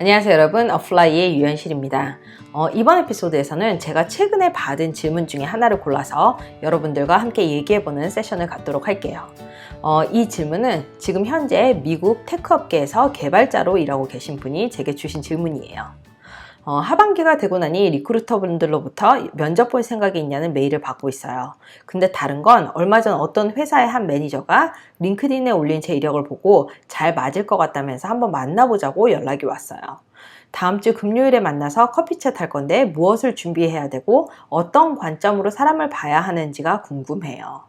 안녕하세요 여러분. 어플라이의 유현실입니다. 어, 이번 에피소드에서는 제가 최근에 받은 질문 중에 하나를 골라서 여러분들과 함께 얘기해보는 세션을 갖도록 할게요. 어, 이 질문은 지금 현재 미국 테크업계에서 개발자로 일하고 계신 분이 제게 주신 질문이에요 어, 하반기가 되고 나니 리크루터 분들로부터 면접 볼 생각이 있냐는 메일을 받고 있어요. 근데 다른 건 얼마 전 어떤 회사의 한 매니저가 링크드인에 올린 제 이력을 보고 잘 맞을 것 같다면서 한번 만나보자고 연락이 왔어요. 다음 주 금요일에 만나서 커피챗 할 건데 무엇을 준비해야 되고 어떤 관점으로 사람을 봐야 하는지가 궁금해요.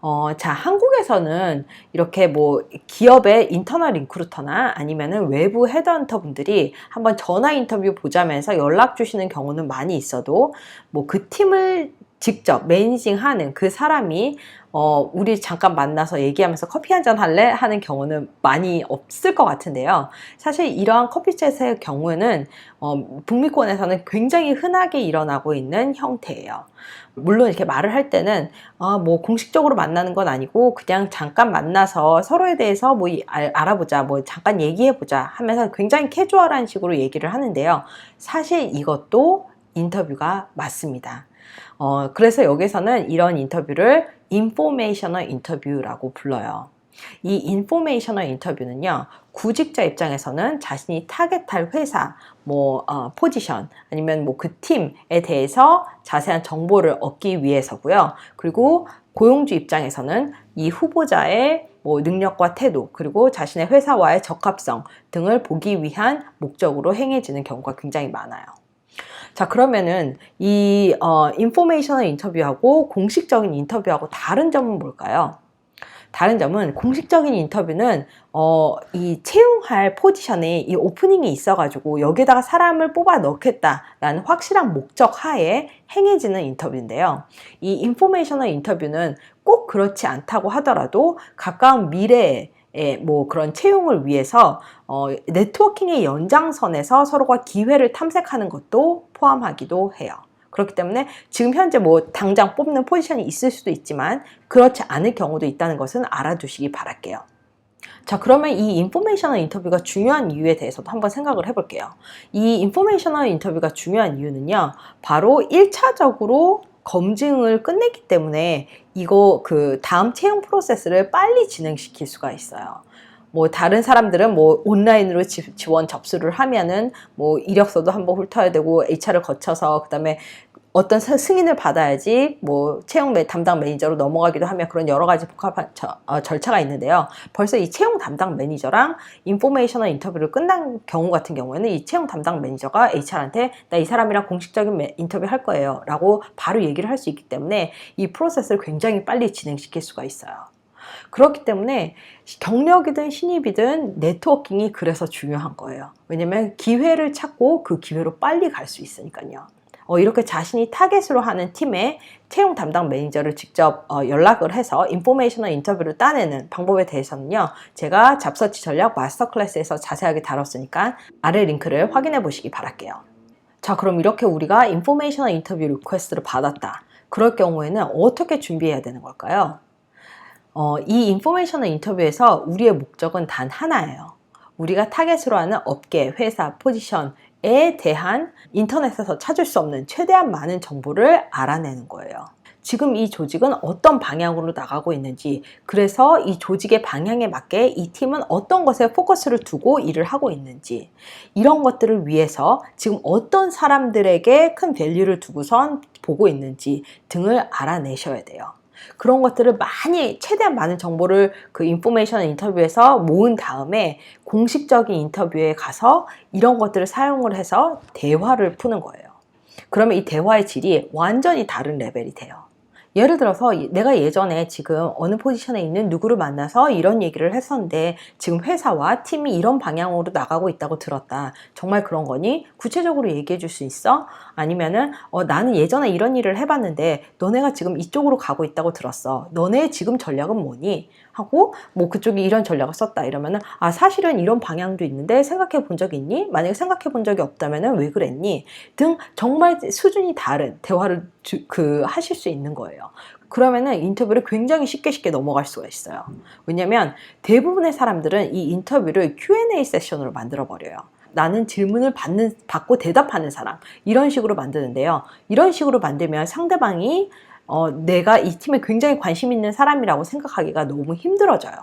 어, 자, 한국에서는 이렇게 뭐 기업의 인터널 리크루터나 아니면은 외부 헤드헌터 분들이 한번 전화 인터뷰 보자면서 연락 주시는 경우는 많이 있어도 뭐 그 팀을 직접 매니징하는 그 사람이 어, 우리 잠깐 만나서 얘기하면서 커피 한 잔 할래? 하는 경우는 많이 없을 것 같은데요. 사실 이러한 커피챗의 경우는 어, 북미권에서는 굉장히 흔하게 일어나고 있는 형태예요. 물론 이렇게 말을 할 때는 아, 뭐 공식적으로 만나는 건 아니고 그냥 잠깐 만나서 서로에 대해서 뭐 알, 알아보자, 뭐 잠깐 얘기해보자 하면서 굉장히 캐주얼한 식으로 얘기를 하는데요. 사실 이것도 인터뷰가 맞습니다. 어, 그래서 여기서는 이런 인터뷰를 인포메이셔널 인터뷰라고 불러요. 이 인포메이셔널 인터뷰는요, 구직자 입장에서는 자신이 타겟할 회사, 뭐, 어, 포지션, 아니면 뭐 그 팀에 대해서 자세한 정보를 얻기 위해서고요. 그리고 고용주 입장에서는 이 후보자의 뭐 능력과 태도, 그리고 자신의 회사와의 적합성 등을 보기 위한 목적으로 행해지는 경우가 굉장히 많아요. 자 그러면은 이 어, 인포메이셔널 인터뷰하고 공식적인 인터뷰하고 다른 점은 뭘까요? 다른 점은 공식적인 인터뷰는 어, 이 채용할 포지션에 이 오프닝이 있어가지고 여기다가 사람을 뽑아 넣겠다라는 확실한 목적 하에 행해지는 인터뷰인데요. 이 인포메이셔널 인터뷰는 꼭 그렇지 않다고 하더라도 가까운 미래에 뭐 그런 채용을 위해서 어, 네트워킹의 연장선에서 서로가 기회를 탐색하는 것도 포함하기도 해요. 그렇기 때문에 지금 현재 뭐 당장 뽑는 포지션이 있을 수도 있지만 그렇지 않을 경우도 있다는 것은 알아두시기 바랄게요. 자, 그러면 이 인포메이셔널 인터뷰가 중요한 이유에 대해서도 한번 생각을 해볼게요. 이 인포메이셔널 인터뷰가 중요한 이유는요, 바로 1차적으로 검증을 끝냈기 때문에 이거 그 다음 채용 프로세스를 빨리 진행시킬 수가 있어요. 뭐 다른 사람들은 뭐 온라인으로 지, 원 접수를 하면은 뭐 이력서도 한번 훑어야 되고 HR을 거쳐서 그다음에 어떤 승인을 받아야지 뭐 채용 담당 매니저로 넘어가기도 하며 그런 여러 가지 복합한 저, 어, 절차가 있는데요. 벌써 이 채용 담당 매니저랑 인포메이셔널 인터뷰를 끝난 경우 같은 경우에는 이 채용 담당 매니저가 HR한테 나 이 사람이랑 공식적인 인터뷰 할 거예요. 라고 바로 얘기를 할 수 있기 때문에 이 프로세스를 굉장히 빨리 진행시킬 수가 있어요. 그렇기 때문에 경력이든 신입이든 네트워킹이 그래서 중요한 거예요. 왜냐면 기회를 찾고 그 기회로 빨리 갈 수 있으니까요. 어, 이렇게 자신이 타겟으로 하는 팀의 채용 담당 매니저를 직접 어, 연락을 해서 인포메이셔널 인터뷰를 따내는 방법에 대해서는요. 제가 잡서치 전략 마스터 클래스에서 자세하게 다뤘으니까 아래 링크를 확인해 보시기 바랄게요. 자, 그럼 이렇게 우리가 인포메이셔널 인터뷰 리퀘스트를 받았다. 그럴 경우에는 어떻게 준비해야 되는 걸까요? 어, 이 인포메이셔널 인터뷰에서 우리의 목적은 단 하나예요. 우리가 타겟으로 하는 업계, 회사, 포지션, 에 대한 인터넷에서 찾을 수 없는 최대한 많은 정보를 알아내는 거예요. 지금 이 조직은 어떤 방향으로 나가고 있는지, 그래서 이 조직의 방향에 맞게 이 팀은 어떤 것에 포커스를 두고 일을 하고 있는지, 이런 것들을 위해서 지금 어떤 사람들에게 큰 밸류를 두고선 보고 있는지 등을 알아내셔야 돼요. 그런 것들을 많이 최대한 많은 정보를 그 인포메이션 인터뷰에서 모은 다음에 공식적인 인터뷰에 가서 이런 것들을 사용을 해서 대화를 푸는 거예요. 그러면 이 대화의 질이 완전히 다른 레벨이 돼요. 예를 들어서 내가 예전에 지금 어느 포지션에 있는 누구를 만나서 이런 얘기를 했었는데 지금 회사와 팀이 이런 방향으로 나가고 있다고 들었다. 정말 그런 거니? 구체적으로 얘기해 줄 수 있어? 아니면은 어, 나는 예전에 이런 일을 해봤는데 너네가 지금 이쪽으로 가고 있다고 들었어. 너네 지금 전략은 뭐니? 하고 뭐 그쪽이 이런 전략을 썼다 이러면은 아 사실은 이런 방향도 있는데 생각해 본 적이 있니? 만약에 생각해 본 적이 없다면은 왜 그랬니? 등 정말 수준이 다른 대화를 주, 그 하실 수 있는 거예요. 그러면은 인터뷰를 굉장히 쉽게 쉽게 넘어갈 수가 있어요. 왜냐면 대부분의 사람들은 이 인터뷰를 Q&A 세션으로 만들어 버려요. 나는 질문을 받는, 받고 대답하는 사람. 이런 식으로 만드는데요. 이런 식으로 만들면 상대방이 어, 내가 이 팀에 굉장히 관심 있는 사람이라고 생각하기가 너무 힘들어져요.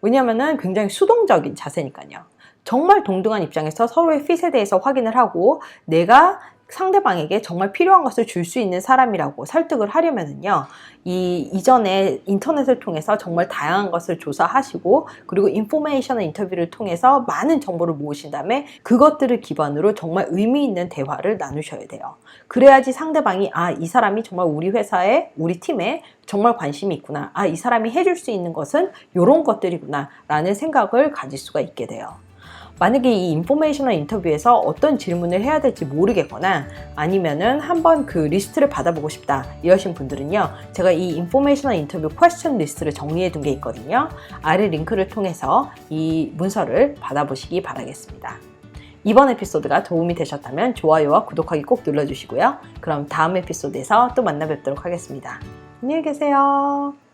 왜냐면은 굉장히 수동적인 자세니까요. 정말 동등한 입장에서 서로의 핏에 대해서 확인을 하고 내가 상대방에게 정말 필요한 것을 줄 수 있는 사람이라고 설득을 하려면은요, 이 이전에 인터넷을 통해서 정말 다양한 것을 조사하시고, 그리고 인포메이션의 인터뷰를 통해서 많은 정보를 모으신 다음에 그것들을 기반으로 정말 의미 있는 대화를 나누셔야 돼요. 그래야지 상대방이, 아, 이 사람이 정말 우리 회사에, 우리 팀에 정말 관심이 있구나. 아, 이 사람이 해줄 수 있는 것은 이런 것들이구나. 라는 생각을 가질 수가 있게 돼요. 만약에 이 인포메이셔널 인터뷰에서 어떤 질문을 해야 될지 모르겠거나 아니면은 한번 그 리스트를 받아보고 싶다 이러신 분들은요 제가 이 인포메이셔널 인터뷰 퀘스천 리스트를 정리해 둔 게 있거든요. 아래 링크를 통해서 이 문서를 받아보시기 바라겠습니다. 이번 에피소드가 도움이 되셨다면 좋아요와 구독하기 꼭 눌러주시고요. 그럼 다음 에피소드에서 또 만나 뵙도록 하겠습니다. 안녕히 계세요